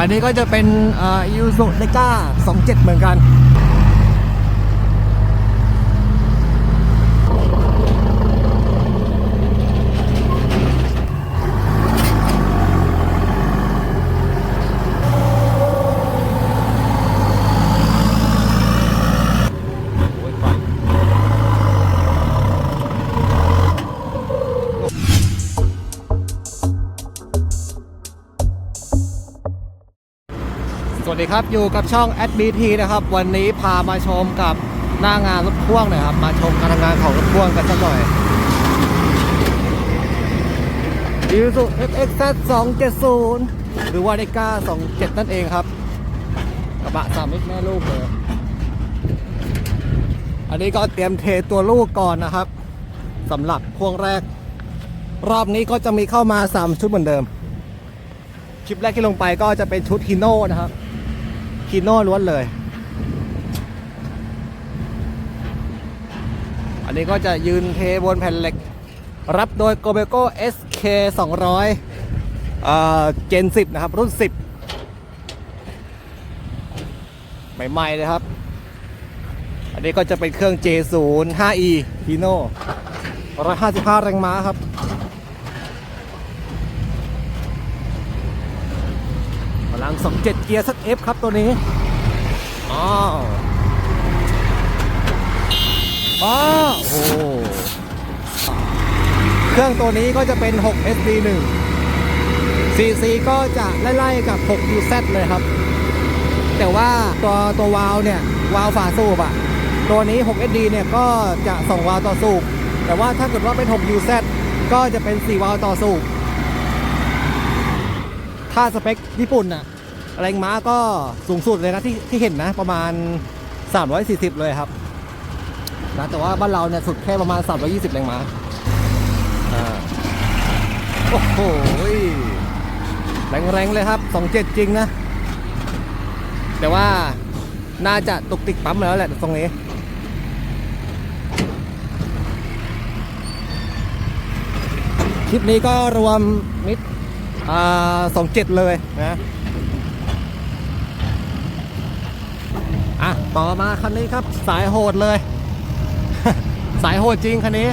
อันนี้ก็จะเป็นอิวสุเดก้า27 เหมือนกัน วัสดีครับ อยู่กับช่อง SBT นะครับ วันนี้พามาชมกับหน้างานรถพ่วงน่อยครับ มาชมการทำงานของรถพ่วงกันสักหน่อย i s u FXZ 270 หรือว่าเดก้า27 นั่นเองครับ กระบะสามมิตรแม่ลูกเลย อันนี้ก็เตรียมเทตัวลูกก่อนนะครับสำหรับพ่วงแรก รอบนี้ก็จะมีเข้ามา 3 ชุดเหมือนเดิมคลิปแรกที่ลงไปก็จะเป็นชุดฮิโน่นะครับ ฮิโน่ล้วนเลย อันนี้ก็จะยืนเทบนแผ่นเหล็ก รับโดย g o b e c o SK 200เอ่อเจน 10 นะครับ รุ่น 10 ใหม่ ๆ เลยครับ อันนี้ก็จะเป็นเครื่อง J0 5E Hino 155 แรงม้าครับ 127 เกียร์สัก F ครับตัวนี้อ้าวอ้าโอ้โหเครื่องตัวนี้ก็จะเป็น 6 SD1 CC ก็จะไล่ๆกับ 6 UZ เลยครับ แต่ว่าตัวตัววาล์วเนี่ย วาล์วฝาสูบอะตัวนี้ 6 SD เนี่ยก็จะ 2 วาล์วต่อสูบ แต่ว่าถ้าเกิดว่าเป็น 6 UZ ก็จะเป็น 4 วาล์วต่อสูบ ถ้าสเปคญี่ปุ่นน่ะ แรงม้าก็สูงสุดเลยนะที่ที่เห็นนะประมาณ 340 เลยครับนะแต่ว่าบ้านเราเนี่ยสุดแค่ประมาณ 320 แรงม้าโอ้โหแรงแรงๆเลยครับ 27 จริงนะ แต่ว่าน่าจะตุกติกปั๊มแล้วแหละตรงนี้คลิปนี้ก็รวมมิดสองเจ็ดเลยนะ อะต่อมาคันนี้ครับสายโหดเลย สายโหดจริงคันนี้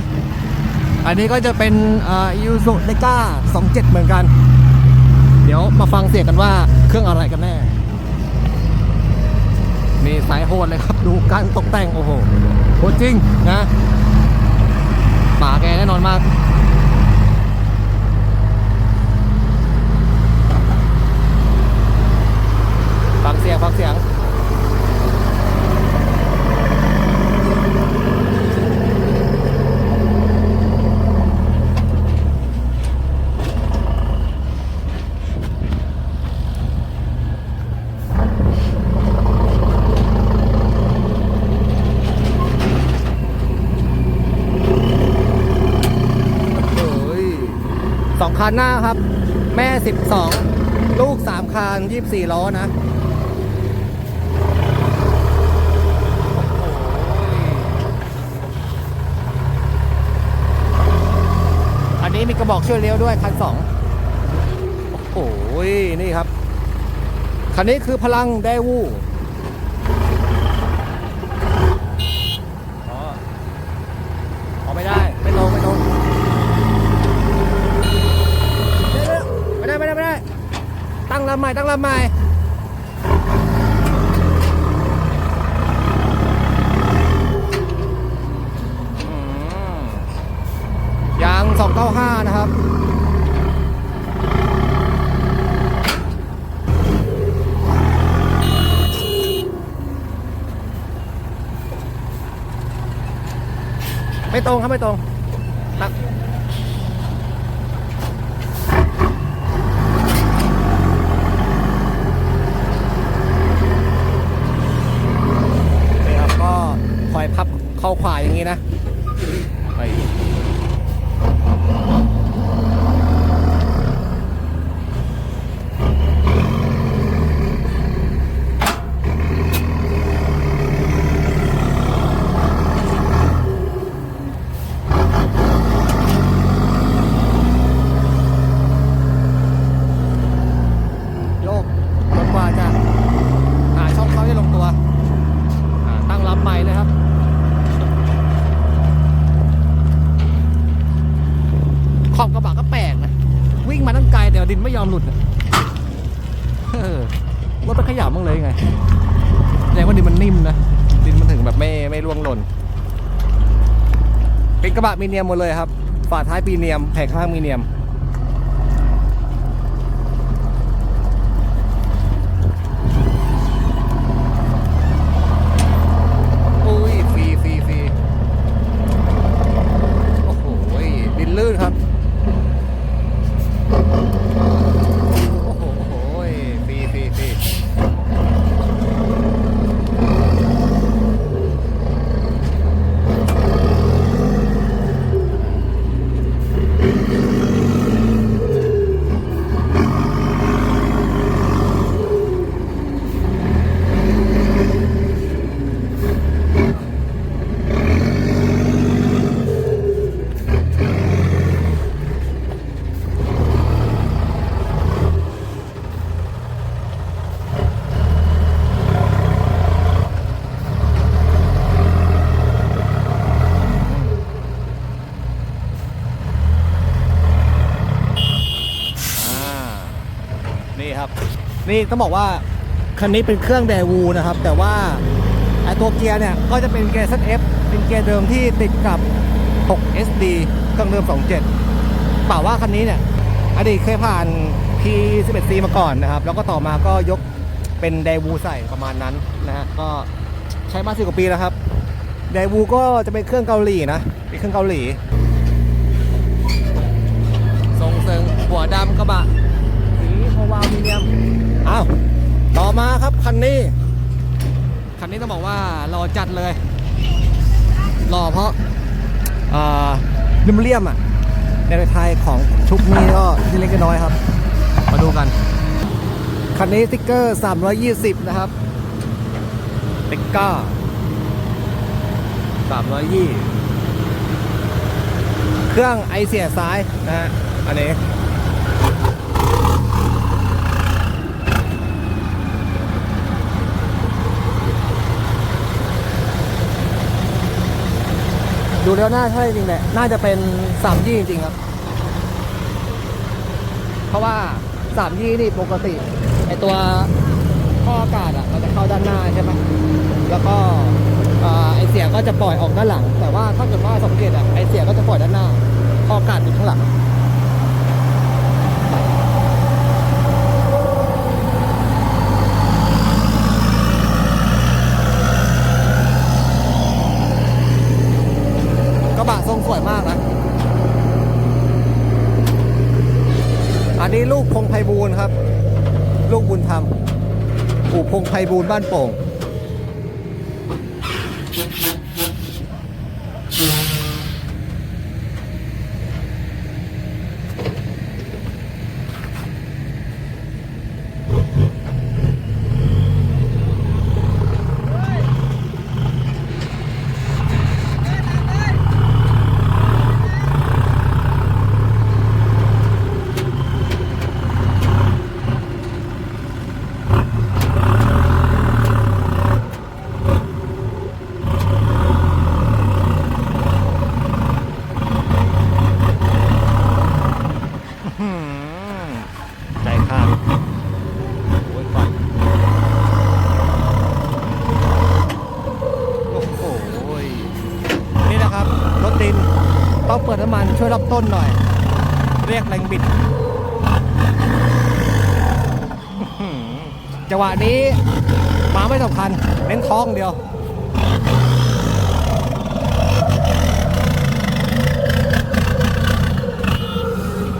อันนี้ก็จะเป็นยูสุเดก้าสองเจ็ดเหมือนกัน เดี๋ยวมาฟังเสียงกันว่าเครื่องอะไรกันแน่นี่สายโหดเลยครับดูการตกแต่งโอ้โหโหดจริงนะป่าแกแน่นอนมากฟังเสียงฟังเสียง โอ้ย สองคันหน้าครับ แม่12ลูก3คัน24ล้อนะอันนี้มีกระบอกช่วยเลี้ยวด้วยคันสองโอ้โหนี่ครับ คันนี้คือพลังไดวูอ๋อออกไม่ได้ ไม่ลง ไม่ลงไม่ได้ ไม่ได้ ไม่ได้ ตั้งลำใหม่ตั้งลำใหม่ยาง295 นะครับไม่ตรงครับ ไม่ตรงตักนี่ครับ ก็คอยพับเข้าขวาอย่าง นี้นะ ขอบกระบะก็แปลกนะ วิ่งมาตั้งไกลแต่ดินไม่ยอมหลุดนะรถมันขยับมั่งเลยไงแสดงว่าดินมันนิ่มนะ ดินมันถึงแบบไม่ไม่ร่วงหล่น เป็นกระบะมีเนียมหมดเลยครับ ฝาท้ายปีเนียม แผงข้างมีเนียม นี่ครับ นี่ต้องบอกว่าคันนี้เป็นเครื่องแดวูนะครับ แต่ว่าไอตัวเกียร์เนี่ยก็จะเป็นเกียร์ ZF เป็นเกียร์เดิมที่ติดกับ 6 SD เครื่องเดิม 27เปล่าว่าคันนี้เนี่ยอดีตเคยผ่าน P11C มาก่อนนะครับ แล้วก็ต่อมาก็ยกเป็นแดวูใส่ประมาณนั้นนะฮะก็ใช้มาสิกว่าปีแล้วครับแดวูก็จะเป็นเครื่องเกาหลีนะเป็นเครื่องเกาหลีทรงเซิงหัวดำกระบะ โอวาลมีเนียมอ้าวต่อมาครับคันนี้ คันนี้ต้องบอกว่าเราจัดเลยรอเพราะอ่านิมเลียมอะในประเทศไทยของชุกนี้ก็ที่เล็กน้อยครับ มาดูกัน คันนี้สติ๊กเกอร์ 320 นะครับสติ๊กเกอร์320 เครื่องไอเสียซ้ายนะฮะอันนี้ ดูแล้วน่าใช่จริงแหละ น่าจะเป็นสามยี่จริงครับ เพราะว่าสามยี่นี่ปกติไอตัวข้ออากาศอะมันจะเข้าด้านหน้าใช่ไหมแล้วก็ไอเสียก็จะปล่อยออกด้านหลัง แต่ว่าถ้าเกิดว่าสังเกตอะไอเสียก็จะปล่อยด้านหน้าข้ออากาศอยู่ข้างหลัง กระบะทรงสวยมากนะ อันนี้ลูกพงไพบูลครับ ลูกบุญธรรมปู่พงไพบูลบ้านโป่ง หืมใจขาดโอ้ยก่อนโอ้โหยนี่นะครับ รถดิน ต้องเปิดน้ำมันช่วยรับต้นหน่อย เรียกแรงบิดจังหวะนี้มาไม่สำคัญเน้นท้องเดียว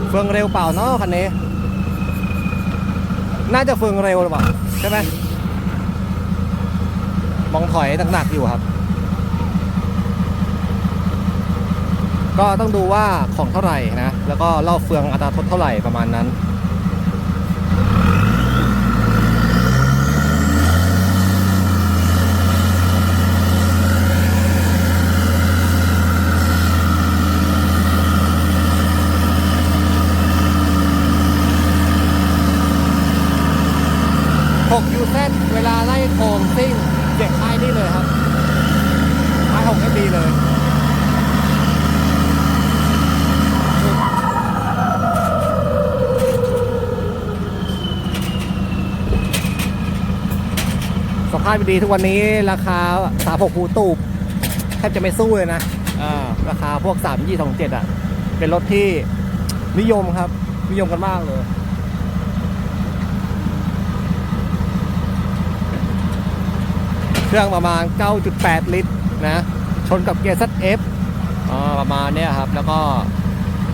เฟืองเร็วเปล่าเนาะคันนี้ น่าจะเฟืองเร็วหรือเปล่าใช่ไหมมองถอยหนักๆอยู่ครับ ก็ต้องดูว่าของเท่าไหร่นะ แล้วก็รอบเฟืองอัตราทดเท่าไหร่ประมาณนั้น6 u z เวลาไล่โค้งซิ่งเด็กไอ้นี่เลยครับไอ้6 FD เลย ภาพดีๆทุกวันนี้ราคาสามหกคูตูบแทบจะไม่สู้เลยนะอ่าราคาพวกสามยี่สองเจ็ดอะ เป็นรถที่นิยมครับ นิยมกันมากเลยเครื่องประมาณ 9.8 ลิตรนะ ชนกับเกียร์ ZF อ่าประมาณเนี้ยครับ แล้วก็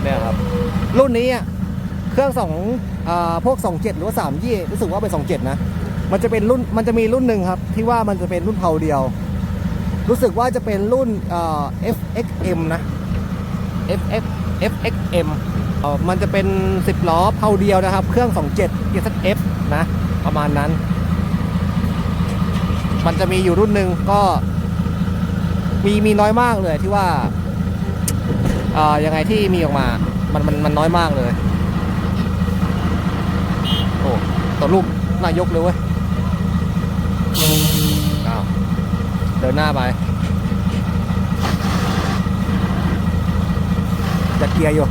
เนี่ยครับ รุ่นนี้อะเครื่องสองอ่าพวก 27 หรือว่า3ยี่รู้สึกว่าเป็น 27 นะ มันจะเป็นรุ่นมันจะมีรุ่นหนึ่งครับ ที่ว่ามันจะเป็นรุ่นเพาเดียว รู้สึกว่าจะเป็นรุ่นเอ่อ FXM นะ FX FXM เอ่อมันจะเป็น 10 ล้อเพาเดียวนะครับ เครื่อง 27เกียร์ ZF นะ ประมาณนั้น มันจะมีอยู่รุ่นหนึ่งก็ มีมีน้อยมากเลยที่ว่าอ่อยังไงที่มีออกมา มันมันมันน้อยมากเลย โอ้ตัวรูปนายกเลยเว้ย เดินหน้าไปจะเกียร์อยู่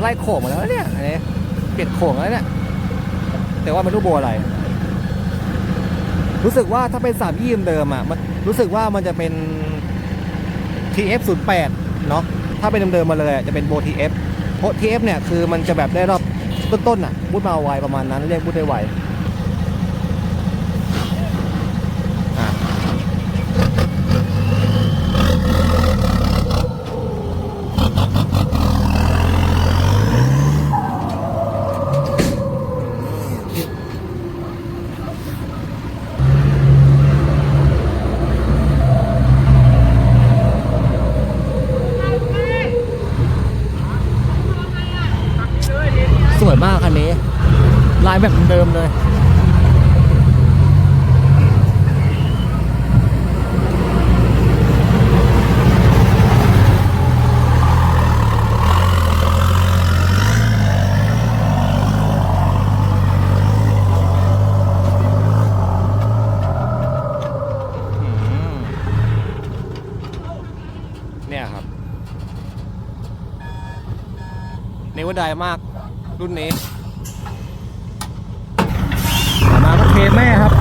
ไล่โขงมาแล้วเนี่ยอันนี้เปลี่ยนโขงแล้วเนี่ยแต่ว่าไม่รู้โบอะไร รู้สึกว่าถ้าเป็นสามยี่เดิมอะมันรู้สึกว่ามันจะเป็น TF08 เนาะถ้าเป็นเดิมๆมาเลยจะเป็นโบ TF เพราะ TF เนี่ยคือมันจะแบบได้รอบ ต้นๆอะบูดมาไวประมาณนั้นเรียกบูดได้ไวอะสวยมากคันนี้ ลายแบบเดิมเลย อืมเนี่ยครับ เนว ดายมากรุ่นนี้ต่อมาก็เคแม่ครับ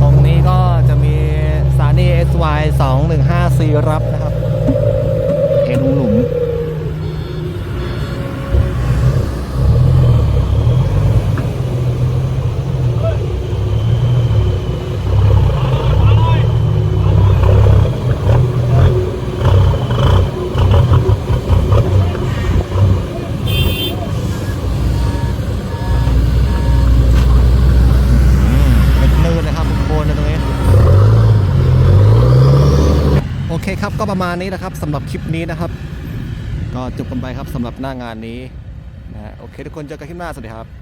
ตรงนี้ก็จะมีสานี SY 215 C รับนะครับเห็นหลุมๆ เป็นเนินเลยครับโคนเลยตรงนี้ โอเคครับก็ประ มาณนี้นะครับสำหรับคลิปนี้นะครับ ก็จบกันไปครับสำหรับหน้างานนี้นะฮะโอเค ทุกคนเจอกันคลิปหน้าสวัสดีครับ